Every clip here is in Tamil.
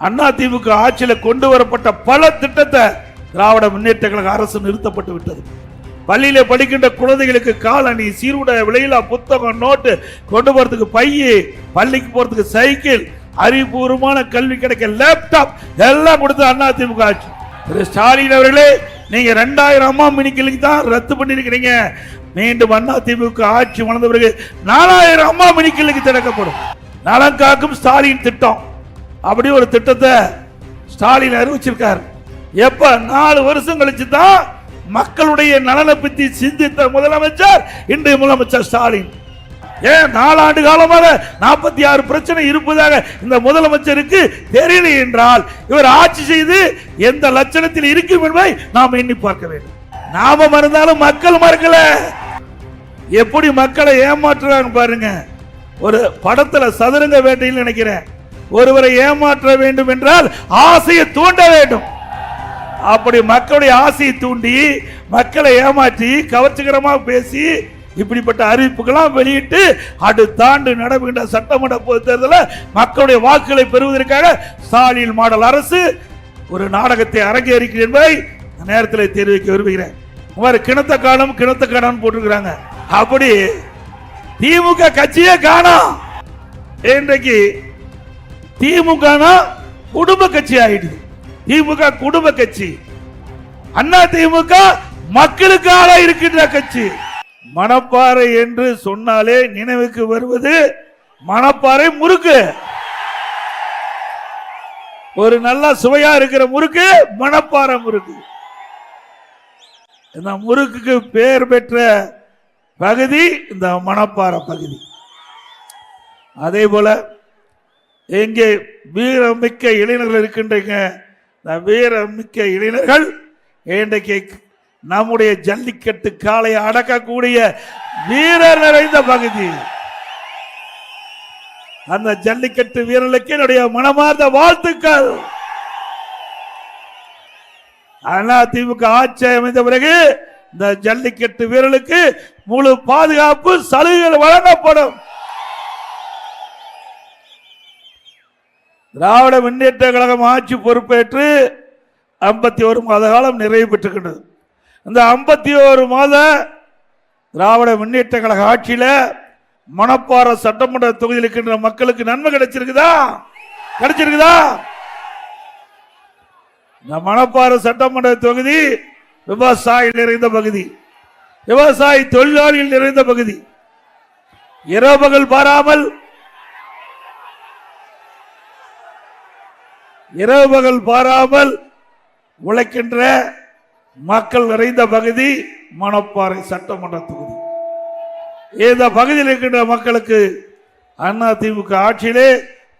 அண்ணா திமுக ஆட்சியில் கொண்டு வரப்பட்ட பல திட்டத்தை திராவிட முன்னேற்ற கழக அரசு நிறுத்தப்பட்டு விட்டது. பள்ளியில படிக்கின்ற குழந்தைகளுக்கு காலணி சீருடைய விலையில்லா புத்தகம் நோட்டு கொண்டு போறதுக்கு பைய பள்ளிக்கு போறதுக்கு சைக்கிள் அறிவுபூர்வமான கல்வி கிடைக்க லேப்டாப் எல்லாம் கொடுத்து அண்ணா திமுக ஆட்சி. திரு ஸ்டாலின் அவர்களே நீங்க ரெண்டாயிரம் அம்மா மினிக்கிளுக்கு தான் ரத்து பண்ணிருக்கிறீங்க மீண்டும் அண்ணா திமுக ஆட்சி வளர்ந்த பிறகு நாலாயிரம் அம்மா மினிக்கிளுக்கு திறக்கப்படும். நலம் காக்கும் ஸ்டாலின் திட்டம். அப்படி ஒரு திட்டத்தை ஸ்டாலின் அறிவிச்சிருக்கார். எப்ப? நாலு வருஷம் கழிச்சு தான் மக்களுடைய நலனை பத்தி சிந்தித்த முதலமைச்சர் இன்றைய முதலமைச்சர் ஸ்டாலின். ஏன்? நாலாண்டு காலமாக நாற்பத்தி ஆறு பிரச்சனை இருப்பதாக இந்த முதலமைச்சருக்கு தெரியல என்றால் இவர் ஆட்சி செய்து எந்த லட்சணத்தில் இருக்கும் என்பதை நாம் எண்ணி பார்க்க வேண்டும். நாம மறந்தாலும் மக்கள் மறக்கல. எப்படி மக்களை ஏமாற்றுறாங்க பாருங்க. ஒரு படத்துல சதுரங்க வேட்டையில் நினைக்கிறேன். ஒருவரை ஏமாற்ற வேண்டும் என்றால் ஆசையை தூண்ட வேண்டும். அப்படி மக்களுடைய ஆசையை தூண்டி மக்களை ஏமாற்றி கவர்ச்சிகரமாக பேசி இப்படிப்பட்ட அறிவிப்புகளாம் வெளியிட்டு அடுத்த ஆண்டு நடைபெறுகின்ற சட்டமன்ற பொது தேர்தலில் மக்களுடைய வாக்குகளை பெறுவதற்காக ஸ்டாலின் மாடல் அரசு ஒரு நாடகத்தை அரங்கேறிக்கிறேன் என்பதை நேரத்தில் தெரிவிக்க விரும்புகிறேன். அவர் கிணத்த காலம் கிணத்த காலம் போட்டிருக்கிறாங்க. அப்படி திமுக கட்சியே காணும் இன்றைக்கு திமுக குடும்ப கட்சி ஆயிடுது. திமுக குடும்ப கட்சி. அண்ணா திமுக மக்களுக்காக இருக்கின்ற கட்சி. மணப்பாறை என்று சொன்னாலே நினைவுக்கு வருவது மணப்பாறை முறுக்கு. ஒரு நல்ல சுவையா இருக்கிற முறுக்கு மணப்பாறை முறுக்கு. இந்த முறுக்குக்கு பெயர் பெற்ற பகுதி இந்த மணப்பாறை பகுதி. அதே போல எங்கே வீரமிக்க இளைஞர்கள் இருக்கின்றீங்க. இந்த வீரமிக்க இளைஞர்கள் இன்றைக்கு நம்முடைய ஜல்லிக்கட்டு காளையை அடக்கக்கூடிய வீரர் நிறைந்த பகுதி. அந்த ஜல்லிக்கட்டு வீரர்களுக்கு என்னுடைய மனமார்ந்த வாழ்த்துக்கள். அதிமுக ஆட்சி அமைந்த பிறகு இந்த ஜல்லிக்கட்டு வீரர்களுக்கு முழு பாதுகாப்பு சலுகைகள் வழங்கப்படும். திராவிட முன்னேற்ற கழகம் ஆட்சி பொறுப்பேற்று ஐம்பத்தி ஒரு மாத காலம் நிறைவு பெற்றுக்கின்றது. இந்த ஐம்பத்தி ஒரு மாத திராவிட முன்னேற்ற கழக ஆட்சியில் மணப்பாறை சட்டமன்ற தொகுதியில் இருக்கின்ற மக்களுக்கு நன்மை கிடைச்சிருக்குதா? கிடைச்சிருக்குதா? இந்த மணப்பாறை சட்டமன்ற தொகுதி விவசாயி நிறைந்த பகுதி விவசாயி தொழிலாளிகள் நிறைந்த பகுதி. இரவுகள் பாராமல் இரவு பகல் பாராமல் உழைக்கின்ற மக்கள் நிறைந்த பகுதி மணப்பாறை சட்டமன்ற தொகுதி. இந்த பகுதியில் இருக்கின்ற மக்களுக்கு அண்ணா திமுக ஆட்சியிலே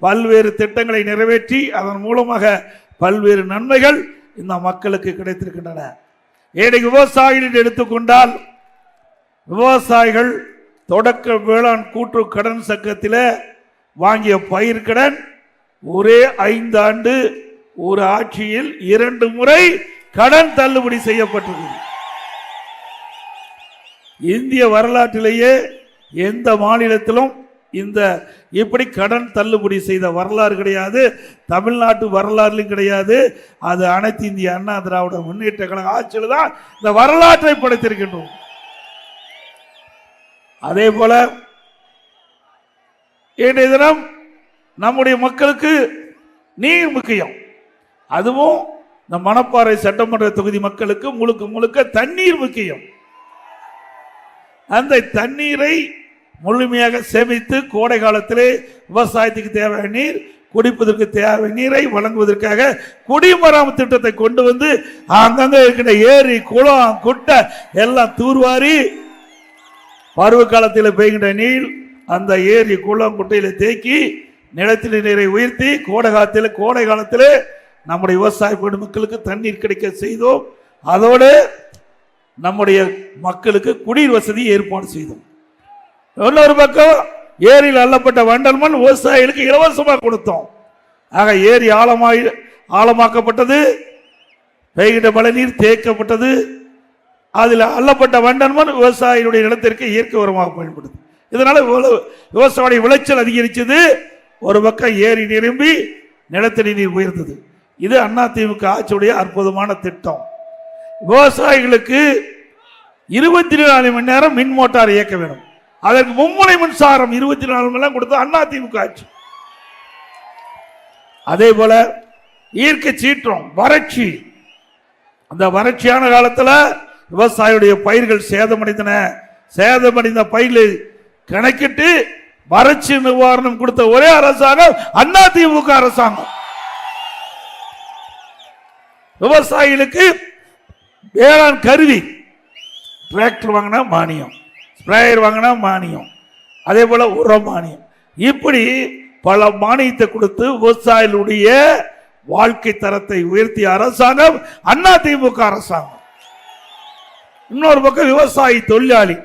பல்வேறு திட்டங்களை நிறைவேற்றி அதன் மூலமாக பல்வேறு நன்மைகள் இந்த மக்களுக்கு கிடைத்திருக்கின்றன. ஏனைக்கு விவசாயிகள் எடுத்துக்கொண்டால் விவசாயிகள் தொடக்க வேளாண் கூட்டு கடன் சங்கத்தில் வாங்கிய பயிர்கடன் ஒரே ஐந்து ஆண்டு ஒரு ஆட்சியில் இரண்டு முறை கடன் தள்ளுபடி செய்யப்பட்டிருக்கிறது இந்திய வரலாற்றிலேயே எந்த மாநிலத்திலும் இந்த இப்படி கடன் தள்ளுபடி செய்த வரலாறு கிடையாது தமிழ்நாட்டு வரலாறுலையும் கிடையாது. அது அனைத்து இந்திய அண்ணா திராவிட முன்னேற்ற கழக ஆட்சியில் தான் இந்த வரலாற்றை படைத்திருக்கின்றோம். அதே போல இன்றைய தினம் நம்முடைய மக்களுக்கு நீர் முக்கியம். அதுவும் இந்த மணப்பாறை சட்டமன்ற தொகுதி மக்களுக்கு முழுக்க முழுக்க தண்ணீர் முக்கியம். அந்த தண்ணீரை முழுமையாக சேமித்து கோடை காலத்திலே விவசாயத்துக்கு தேவையான நீர் குடிப்பதற்கு தேவை நீரை வழங்குவதற்காக குடிமராமத்து திட்டத்தை கொண்டு வந்து அங்கங்கே இருக்கின்ற ஏரி குளம் குட்டை எல்லாம் தூர்வாரி பருவ காலத்தில் பெய்கின்ற நீர் அந்த ஏரி குளம் குட்டையில் தேக்கி நிலத்தில் நீரை உயர்த்தி கோடை காலத்தில் கோடை காலத்தில் நம்முடைய விவசாய பெருமக்களுக்கு தண்ணீர் கிடைக்க செய்தோம். அதோடு நம்முடைய மக்களுக்கு குடிநீர் வசதி ஏற்பாடு செய்தோம். இன்னொரு பக்கம் ஏரியில் அள்ளப்பட்ட வண்டல் மண் விவசாயிகளுக்கு இலவசமாக கொடுத்தோம். ஆக ஏரி ஆழமாக ஆழமாக்கப்பட்டது. பெய்கின்ற மழை நீர் தேக்கப்பட்டது அதில் அள்ளப்பட்ட வண்டல் மண் விவசாயிகளுடைய நிலத்திற்கு இயற்கை உரமாக பயன்படுது. இதனால் விவ- விவசாய விளைச்சல் அதிகரிச்சது. ஒரு பக்கம் ஏறி நிரம்பி நிலத்தடி நீர் உயர்ந்தது. இது அதிமுக ஆட்சியுடைய அற்புதமான திட்டம். விவசாயிகளுக்கு இருபத்தி நாலு மணி நேரம் மின் மோட்டார் இயக்க வேண்டும். அதற்கு மும்முனை மின்சாரம் இருபத்தி நாலு மணி நேரம் அண்ணா அதிமுக ஆட்சி. அதே போல இயற்கை சீற்றம் வறட்சி. அந்த வறட்சியான காலத்தில் விவசாயியுடைய பயிர்கள் சேதமடைந்தன. சேதமடைந்த பயிர்களை கணக்கிட்டு வறட்சி நிவாரணம் கொடுத்த ஒரே அரசாங்கம் அண்ணா திமுக அரசாங்கம். விவசாயிகளுக்கு வேளாண் கருவி. டிராக்டர் வாங்கினா மானியம். ஸ்ப்ரேயர் வாங்கினா மானியம். அதே போல உர மானியம். இப்படி பல மானியத்தை கொடுத்து விவசாயிகளுடைய வாழ்க்கை தரத்தை உயர்த்திய அரசாங்கம் அதிமுக அரசாங்கம். இன்னொரு பக்கம் விவசாயி தொழிலாளி.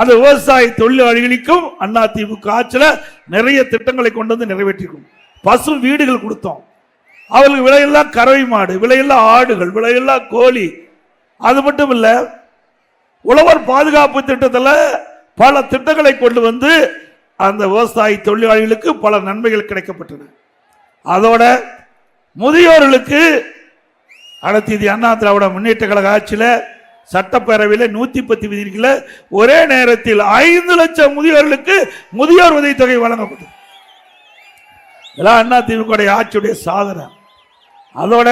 அந்த விவசாய தொழிலாளிகளுக்கும் அண்ணா திமுக ஆட்சியில் நிறைய திட்டங்களை கொண்டு வந்து நிறைவேற்றிருக்கும். பசு வீடுகள் கொடுத்தோம். அவர்களுக்கு விலையெல்லாம் கறவை மாடு விலையெல்லாம் ஆடுகள் விலையெல்லாம் கோழி. அது மட்டும் இல்லை உழவர் பாதுகாப்பு திட்டத்தில் பல திட்டங்களை கொண்டு வந்து அந்த விவசாய தொழிலாளிகளுக்கு பல நன்மைகள் கிடைக்கப்பட்டன. அதோட முதியோர்களுக்கு அடுத்த இது அண்ணா திராவிட முன்னேற்ற கழக ஆட்சியில் சட்டப்பேரவையில் நூத்தி பத்து விதிகளை ஒரே நேரத்தில் ஐந்து லட்சம் முதியோர்களுக்கு முதியோர் உதவித்தொகை வழங்கப்பட்டது. இதெல்லாம் அண்ணா திமுக ஆட்சியுடைய சாதனை. அதோட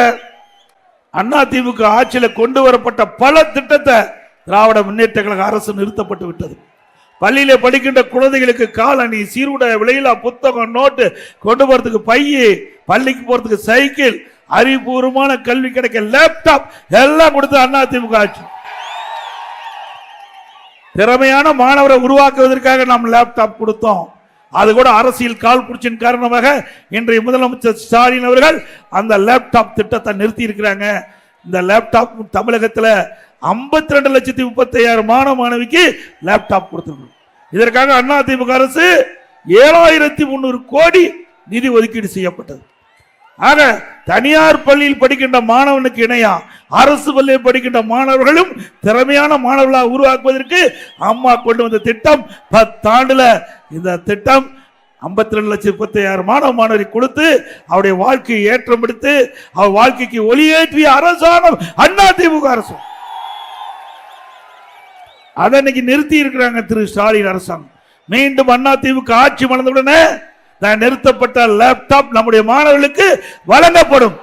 அண்ணா திமுக ஆட்சியில் கொண்டு வரப்பட்ட பல திட்டத்தை திராவிட முன்னேற்ற கழக அரசு நிறுத்தப்பட்டு விட்டது. பள்ளியில் படிக்கின்ற குழந்தைகளுக்கு காலணி சீருடை விலையிலா புத்தகம் நோட்டு கொண்டு போகிறதுக்கு பைய பள்ளிக்கு போகிறதுக்கு சைக்கிள் அறிவுபூர்வமான கல்வி கிடைக்க லேப்டாப் எல்லாம் கொடுத்து அண்ணா திமுக ஆட்சி. திறமையான மாணவரை உருவாக்குவதற்காக நாம் லேப்டாப் கொடுத்தோம். அது கூட அரசியல் கால் புடிச்சின் காரணமாக இன்றைய முதலமைச்சர் ஸ்டாலின் அவர்கள் அந்த லேப்டாப் திட்டத்தை நிறுத்தி இருக்கிறாங்க இந்த லேப்டாப் தமிழகத்தில் ஐம்பத்தி ரெண்டு லட்சத்தி முப்பத்தி ஐயாயிரம் மாணவ மாணவிக்கு லேப்டாப் கொடுத்துருக்கோம் இதற்காக அண்ணா அரசு ஏழாயிரத்தி முந்நூறு கோடி நிதி ஒதுக்கீடு செய்யப்பட்டது. ஆக தனியார் பள்ளியில் படிக்கின்ற மாணவனுக்கு இணையா அரசு பள்ளியில் படிக்கின்ற மாணவர்களும் திறமையான மாணவர்களாக உருவாக்குவதற்கு அம்மா கொண்டு வந்த திட்டம் பத்தாண்டுல இந்த திட்டம் ஐம்பத்தி ரெண்டு லட்சம் முப்பத்தி மாணவ மாணவரை கொடுத்து அவருடைய வாழ்க்கையை ஏற்றம் எடுத்து அவர் வாழ்க்கைக்கு ஒளியேற்றிய அரசாங்கம் அண்ணா திமுக அரசு. அதை இன்னைக்கு நிறுத்தி இருக்கிறாங்க திரு ஸ்டாலின் அரசாங்கம். மீண்டும் அண்ணா திமுக ஆட்சி மலர்ந்தவுடனே நிறுத்தப்பட்ட லேப்டாப் நம்முடைய மாணவர்களுக்கு வழங்கப்படும்.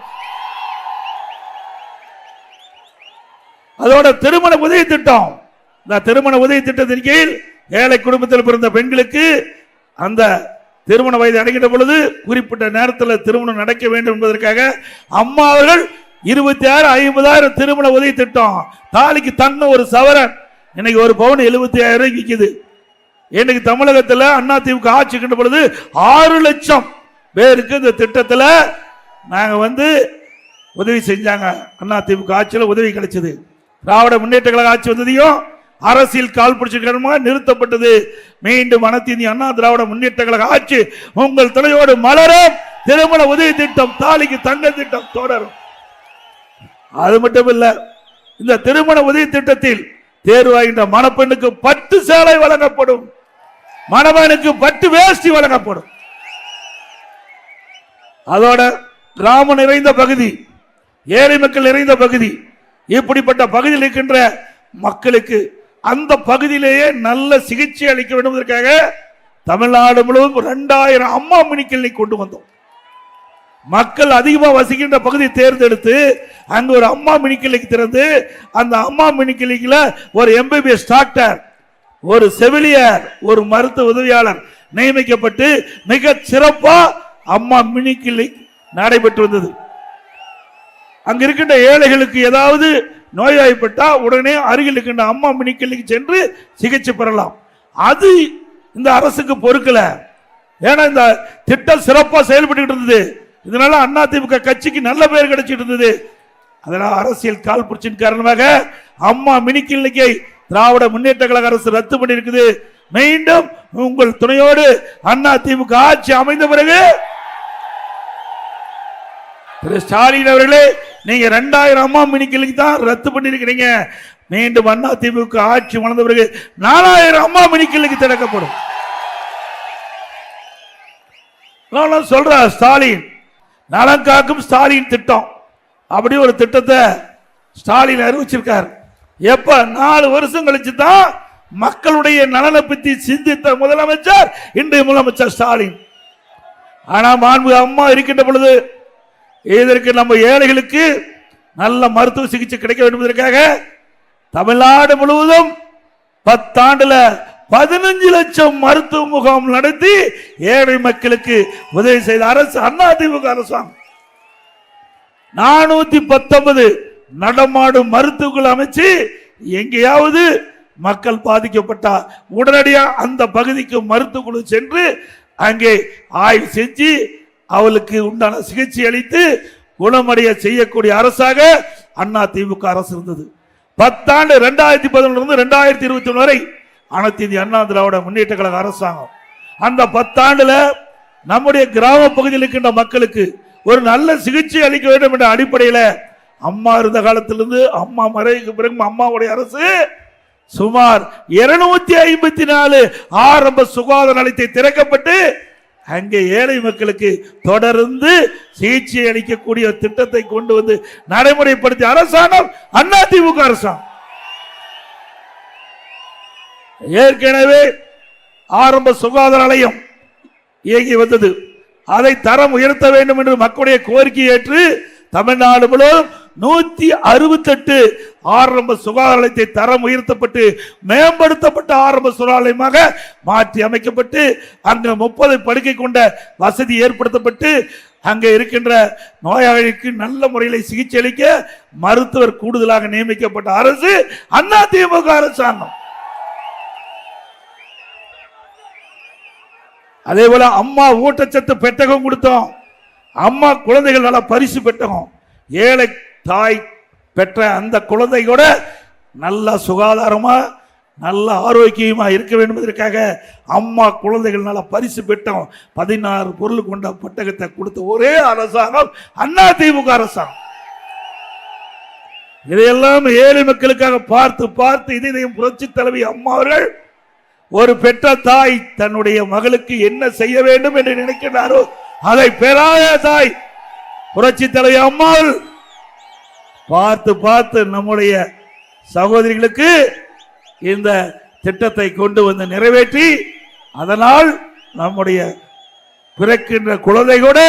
அதோட திருமண உதவி திட்டம். இந்த திருமண உதவி திட்டத்தின் கீழ் ஏழை குடும்பத்தில் பிறந்த பெண்களுக்கு அந்த திருமண வயது அடைகின்ற பொழுது குறிப்பிட்ட நேரத்தில் திருமணம் நடக்க வேண்டும் என்பதற்காக அம்மா அவர்கள் இருபத்தி ஆறு ஐம்பதாயிரம் திருமண உதவி திட்டம். தாலிக்கு தங்க ஒரு சவரன். இன்னைக்கு ஒரு பவுன் எழுபத்தி ஆயிரம் விற்கிது இன்னைக்கு தமிழகத்தில் அண்ணா திமுக ஆட்சிக்கின்ற பொழுது ஆறு லட்சம் பேருக்கு இந்த திட்டத்தில் நாங்கள் வந்து உதவி செஞ்சாங்க. அண்ணா திமுக ஆட்சியில் உதவி கிடைச்சது. திராவிட முன்னேற்ற கழக ஆட்சி வந்ததையும் அரசியல் கால் பிடிச்சிருக்கிறமா நிறுத்தப்பட்டது. மீண்டும் அனைத்து அண்ணா திராவிட முன்னேற்ற கழக ஆட்சி உங்கள் துணையோடு மலரும். திருமண உதவி திட்டம் தாலிக்கு தங்க திட்டம் தொடரும். அது மட்டும் இல்ல இந்த திருமண உதவி திட்டத்தில் தேர்வாகின்ற மணப்பெண்ணுக்கு பட்டு சேலை வழங்கப்படும். மணவனுக்கு பட்டு வேஷ்டி வழங்கப்படும். அதோட கிராமம் நிறைந்த பகுதி ஏழை மக்கள் நிறைந்த பகுதி இப்படிப்பட்ட பகுதியில் இருக்கின்ற மக்களுக்கு அந்த பகுதியிலேயே நல்ல சிகிச்சை அளிக்க வேண்டும் தமிழ்நாடு முழுவதும் இரண்டாயிரம் அம்மா மினி கொண்டு வந்தோம். மக்கள் அதிகமாக வசிக்கின்ற பகுதியை தேர்ந்தெடுத்து அங்கே ஒரு அம்மா மினி திறந்து அந்த அம்மா மினி ஒரு எம்பிபிஎஸ் டாக்டர் ஒரு செவிலியர் ஒரு மருத்துவ உதவியாளர் நியமிக்கப்பட்டு மிக சிறப்பா அம்மா மினி கிளினிக் நடைபெற்று வந்தது அங்க இருக்கின்ற ஏழைகளுக்கு ஏதாவது நோய்வாய்ப்பட்டா உடனே அருகில் இருக்கின்ற அம்மா மினி கிளினிக் சென்று சிகிச்சை பெறலாம். அது இந்த அரசுக்கு பொறுக்கல. ஏன்னா இந்த திட்டம் சிறப்பா செயல்பட்டு இருந்தது. இதனால அதிமுக கட்சிக்கு நல்ல பேர் கிடைச்சிட்டு இருந்தது. அதனால அரசியல் கால் புரட்சியின் காரணமாக அம்மா மினி கிளினிக்கை திராவிட முன்னேற்ற கழக அரசு ரத்து பண்ணியிருக்குது. மீண்டும் உங்கள் துணையோடு அண்ணா திமுக ஆட்சி அமைந்த பிறகு திரு ஸ்டாலின் அவர்களே நீங்க ரெண்டாயிரம் அம்மா மினி தான் ரத்து பண்ணியிருக்கிறீங்க. மீண்டும் அண்ணா திமுக ஆட்சி வளர்ந்த பிறகு நாலாயிரம் அம்மா மினி திறக்கப்படும். நான் சொல்ற ஸ்டாலின் நலம் காக்கும் ஸ்டாலின் திட்டம். அப்படி ஒரு திட்டத்தை ஸ்டாலின் அறிவிச்சிருக்கார். எப்ப? நாலு வருஷம் கழிச்சு தான் மக்களுடைய நலனை பத்தி சிந்தித்த முதலமைச்சர் இன்றைய முதலமைச்சர் ஸ்டாலின். ஆனா மாண்பு அம்மா இருக்கின்ற பொழுது இதற்கு நம்ம ஏழைகளுக்கு நல்ல மருத்துவ சிகிச்சை கிடைக்க வேண்டும் என்பதற்காக தமிழ்நாடு முழுவதும் பத்தாண்டுல பதினஞ்சு லட்சம் மருத்துவ முகாம் நடத்தி ஏழை மக்களுக்கு உதவி செய்த அரசு அதிமுக அரசாங்கம். நானூத்தி பத்தொன்பது நடமாடும் மருத்துவர்கள் அமைச்சு எங்கேயாவது மக்கள் பாதிக்கப்பட்டா உடனடியாக அந்த பகுதிக்கு மருத்துவக்குழு சென்று அங்கே ஆய்வு செஞ்சு அவளுக்கு உண்டான சிகிச்சை அளித்து குணமடைய செய்யக்கூடிய அரசாக அண்ணா திமுக அரசு இருந்தது. பத்தாண்டு ரெண்டாயிரத்தி பதினொன்று ரெண்டாயிரத்தி இருபத்தி ஒன்று வரை அனைத்து இந்திய அண்ணா திராவிட முன்னேற்ற கழக அரசாங்கம். அந்த பத்தாண்டுல நம்முடைய கிராம பகுதியில் இருக்கின்ற மக்களுக்கு ஒரு நல்ல சிகிச்சை அளிக்க வேண்டும் என்ற அடிப்படையில் அம்மா இருந்த காலத்திலிருந்து அம்மா மறைவுக்கு பிறகு அம்மாவுடைய அரசு சுமார் இருநூத்தி ஐம்பத்தி நாலு ஆரம்ப சுகாதார நிலையத்தை திறக்கப்பட்டு அங்கே ஏழை மக்களுக்கு தொடர்ந்து சிகிச்சை அளிக்கக்கூடிய திட்டத்தை கொண்டு வந்து நடைமுறைப்படுத்திய அரசாங்கம் அண்ணா திமுக அரசாங்கம். ஏற்கனவே ஆரம்ப சுகாதார நிலையம் இயங்கி வந்தது. அதை தரம் உயர்த்த வேண்டும் என்று மக்களுடைய கோரிக்கை ஏற்று தமிழ்நாடு முழுவதும் நூத்தி அறுபத்தெட்டு ஆரம்ப சுகாதார நிலையத்தை தரம் உயர்த்தப்பட்டு மேம்படுத்தப்பட்ட ஆரம்ப சுகாதாரமாக மாற்றி அமைக்கப்பட்டு அங்கு முப்பது படுக்கை கொண்ட வசதி ஏற்படுத்தப்பட்டு அங்கே இருக்கின்ற நோயாளிக்கு நல்ல முறையில் சிகிச்சை அளிக்க மருத்துவர் கூடுதலாக நியமிக்கப்பட்ட அரசு அண்ணா திமுக அரசாங்கம். அதே போல அம்மா ஊட்டச்சத்து பெட்டகம் கொடுத்தோம். அம்மா குழந்தைகள் நல்லா பரிசு பெட்டகம். ஏழை தாய் பெற்ற அந்த குழந்தை கூட நல்ல சுகாதாரமா நல்ல ஆரோக்கியமா இருக்க வேண்டும் என்பதற்காக அம்மா குழந்தைகள் நல பரிசு பெற்றோம். பதினாறு பொருள் கொண்ட பட்டகத்தை கொடுத்த ஒரே அரசாங்கம் அண்ணா திமுக அரசாங்கம். இதையெல்லாம் ஏழை மக்களுக்காக பார்த்து பார்த்து இதையும் புரட்சி தலைவி அம்மா அவர்கள் ஒரு பெற்ற தாய் தன்னுடைய மகளுக்கு என்ன செய்ய வேண்டும் என்று நினைக்கிறாரோ அதை பெறாத தாய் புரட்சி தலைவி அம்மாள் பார்த்து பார்த்து நம்முடைய சகோதரிகளுக்கு இந்த திட்டத்தை கொண்டு வந்து நிறைவேற்றி அதனால் நம்முடைய பிறக்கின்ற குழந்தை கூட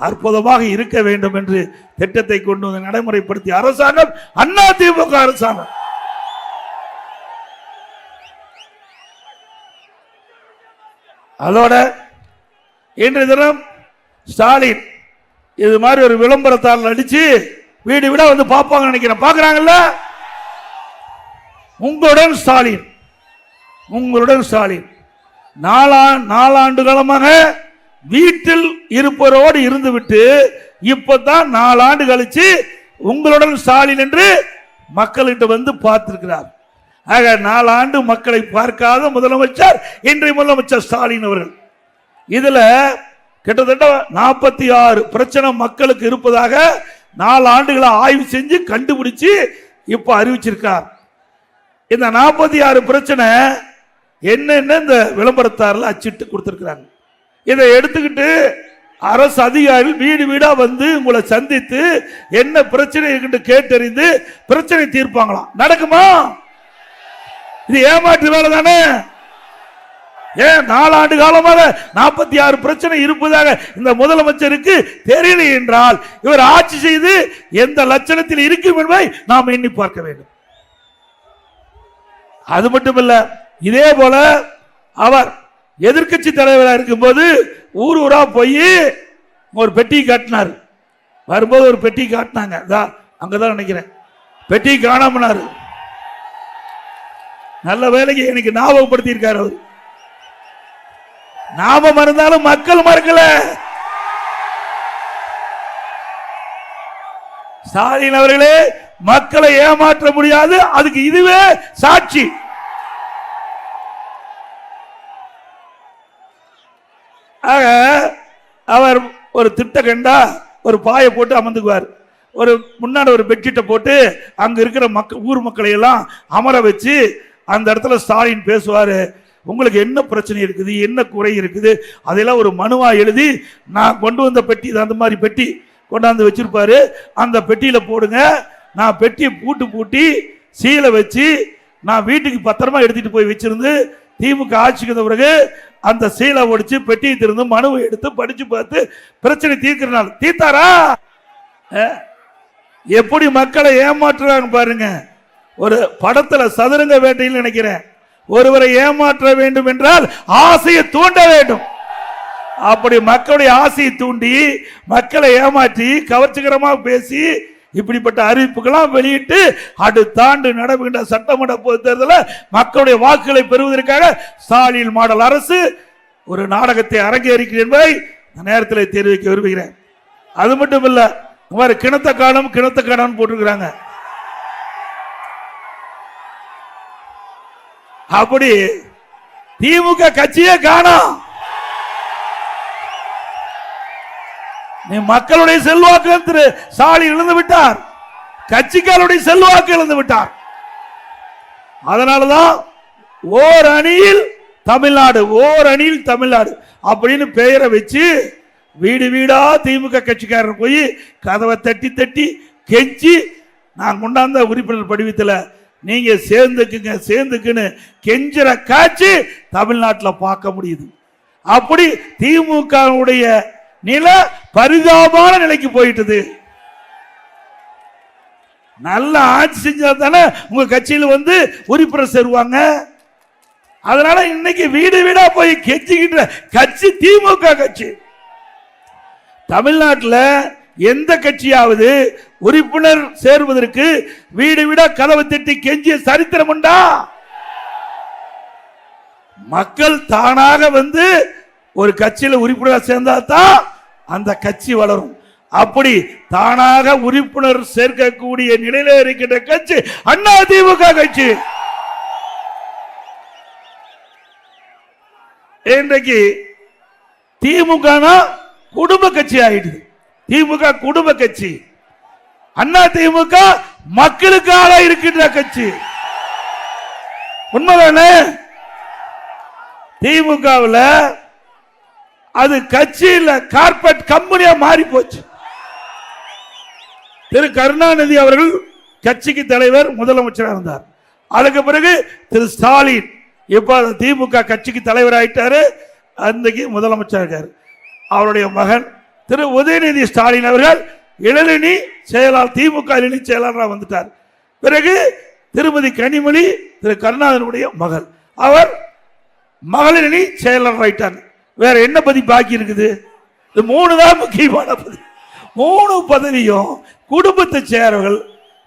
அற்புதமாக இருக்க வேண்டும் என்று திட்டத்தை கொண்டு வந்து நடைமுறைப்படுத்திய அரசாங்கம் அண்ணா திமுக அரசாங்கம். அதோட இன்றைய தினம் ஸ்டாலின் இது மாதிரி ஒரு விளம்பரத்தால் அடிச்சு வீடு விட வந்து பார்ப்பாங்க நினைக்கிறேன். பார்க்குறாங்கல்ல? உங்களுடன் ஸ்டாலின். உங்களுடன் ஸ்டாலின். நாலா நாலாண்டு காலமாக வீட்டில் இருப்பவரோடு இருந்துவிட்டு இப்பதான் நாலாண்டு கழிச்சு உங்களுடன் ஸ்டாலின் என்று மக்கள்கிட்ட வந்து பார்த்திருக்கிறார். ஆக நாலாண்டு மக்களை பார்க்காத முதலமைச்சர் இன்றைய முதலமைச்சர் ஸ்டாலின் அவர்கள். இதுல கிட்டத்தட்ட நாற்பத்தி ஆறு பிரச்சனை மக்களுக்கு இருப்பதாக நாலு ஆண்டுகளை ஆய்வு செஞ்சு கண்டுபிடிச்சு இப்ப அறிவிச்சிருக்கார். இந்த நாற்பத்தி ஆறு பிரச்சனை என்னென்ன இந்த விளம்பரத்தாரில் அச்சிட்டு கொடுத்துருக்குறாங்க. இதை எடுத்துக்கிட்டு அரசு அதிகாரிகள் வீடு வீடாக வந்து உங்களை சந்தித்து என்ன பிரச்சனை இருக்குன்னு கேட்டறிந்து பிரச்சனை தீர்ப்பாங்களாம். நடக்குமா? இது ஏமாற்று வேலை தானே ஏன் நாலாண்டு காலமாக நாற்பத்தி ஆறு பிரச்சனை இருப்பதாக இந்த முதலமைச்சருக்கு தெரியல என்றால் இவர் ஆட்சி செய்து எந்த லட்சணத்தில் இருக்கும் என்பதை நாம் எண்ணி பார்க்க வேண்டும். அது மட்டுமல்ல இதே போல அவர் எதிர்க்கட்சி தலைவராக இருக்கும்போது ஊர் ஊரா போய் ஒரு பெட்டி காட்டினார். வரும்போது ஒரு பெட்டி காட்டினாங்க. அங்கதான் நினைக்கிறேன். பெட்டி காணாமனார். நல்ல வேலைக்கு எனக்கு ஞாபகப்படுத்தி இருக்காரு அவர். நாம மறந்தாலும் மக்கள் மறக்கல. ஸ்டாலின் அவர்களே மக்களை ஏமாற்ற முடியாது. அதுக்கு இதுவே சாட்சி. ஆக அவர் ஒரு திட்ட கண்டா ஒரு பாயை போட்டு அமர்ந்துக்குவார். ஒரு முன்னாடி ஒரு பெட்ஷீட்டை போட்டு அங்க இருக்கிற மக்கள் ஊர் மக்களை எல்லாம் அமர வச்சு அந்த இடத்துல ஸ்டாலின் பேசுவாரு. உங்களுக்கு என்ன பிரச்சனை இருக்குது என்ன குறை இருக்குது அதெல்லாம் ஒரு மனுவாக எழுதி நான் கொண்டு வந்த பெட்டி அந்த மாதிரி பெட்டி கொண்டாந்து வச்சுருப்பாரு. அந்த பெட்டியில் போடுங்க. நான் பெட்டியை பூட்டு பூட்டி சீலை வச்சு நான் வீட்டுக்கு பத்திரமா எடுத்துகிட்டு போய் வச்சிருந்து திமுக ஆட்சிக்கு வந்த பிறகு அந்த சீலை ஒடிச்சு பெட்டியை திறந்து மனுவை எடுத்து படித்து பார்த்து பிரச்சனை தீர்க்கிறனால தீர்த்தாரா? எப்படி மக்களை ஏமாற்றுறாங்க பாருங்க. ஒரு படத்தில் சதுரங்க வேட்டையில் நினைக்கிறேன். ஒருவரை ஏமாற்ற வேண்டும் என்றால் ஆசையை தூண்ட வேண்டும். அப்படி மக்களுடைய ஆசையை தூண்டி மக்களை ஏமாற்றி கவர்ச்சிகரமாக பேசி இப்படிப்பட்ட அறிவிப்புகளாம் வெளியிட்டு அடுத்த ஆண்டு நடைபெறுகின்ற சட்டமன்ற பொது தேர்தலில் மக்களுடைய வாக்குகளை பெறுவதற்காக ஸ்டாலின் மாடல் அரசு ஒரு நாடகத்தை அரங்கேறிக்கிறேன் என்பதை நேரத்தில் தெரிவிக்க விரும்புகிறேன். அது மட்டும் இல்லை இந்த கிணத்த காலம் கிணத்த காலம் போட்டிருக்கிறாங்க. அப்படி திமுக கட்சியே காணோம் நீ மக்களுடைய செல்வாக்கு திரு சாலி இழந்து விட்டார். கட்சிக்காரருடைய செல்வாக்கு இழந்து விட்டார். அதனாலதான் ஓர் அணியில் தமிழ்நாடு ஓர் அணியில் தமிழ்நாடு அப்படின்னு பெயரை வச்சு வீடு வீடா திமுக கட்சிக்காரர் போய் கதவை தட்டி தட்டி கெஞ்சி நான் கொண்டாந்த உறுப்பினர் படிவத்தில் நீங்க சேர்ந்துக்குங்க சேர்ந்துக்குன்னு கெஞ்சுற காட்சி தமிழ்நாட்டில் பார்க்க முடியுது. அப்படி திமுகவுடைய நிலை பரிதாபமான நிலைக்கு போயிட்டது. நல்ல ஆட்சி செஞ்சா தானே உங்க கட்சியில வந்து உறுப்பினர் சேருவாங்க. அதனால இன்னைக்கு வீடு வீடா போய் கெஞ்சிக்கிட்ட கட்சி திமுக கட்சி. தமிழ்நாட்டில் எந்த கட்சியாவது உறுப்பினர் சேருவதற்கு வீடு விட கதவை தட்டி கெஞ்சிய சரித்திரம் உண்டா? மக்கள் தானாக வந்து ஒரு கட்சியில உறுப்பினர் சேர்ந்தா தான் அந்த கட்சி வளரும். அப்படி தானாக உறுப்பினர் சேர்க்கக்கூடிய நிலையில இருக்கின்ற கட்சி அண்ணா திமுக கட்சி. இன்றைக்கு திமுக குடும்ப கட்சி ஆயிடுது. திமுக குடும்ப கட்சி. அண்ணா திமுக மக்களுக்காக இருக்கின்ற கட்சி. உண்மைதானே? திமுகவில் அது கட்சியில் இல்ல கார்பரேட் கம்பெனியா மாறி போச்சு. திரு கருணாநிதி அவர்கள் கட்சிக்கு தலைவர் முதலமைச்சராக இருந்தார். அதுக்கு பிறகு திரு ஸ்டாலின் இப்போ திமுக கட்சிக்கு தலைவர் ஆயிட்டாரு. அன்றைக்கு முதலமைச்சர் இருக்காரு. அவருடைய மகன் திரு உதயநிதி ஸ்டாலின் அவர்கள் இளநிலை செயலாளர் திமுக இளநிலை செயலாளராக வந்துட்டார். பிறகு திருமதி கனிமொழி திரு கருணாநிதியுடைய மகள். அவர் மகளிர் அணி செயலாளர் ஆயிட்டாங்க வேற என்ன பதவி பாக்கி இருக்குது? இது மூணு தான் முக்கியமான பதவி. மூணு பதவியும் குடும்பத்தை சேர்ந்தவர்கள்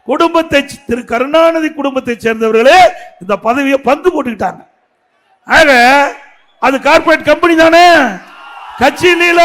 குடும்பத்தை திரு கருணாநிதி குடும்பத்தை சேர்ந்தவர்களே இந்த பதவியை பங்கு போட்டுக்கிட்டாங்க. ஆக அது கார்ப்பரேட் கம்பெனி தானே? கட்சி இல்லையில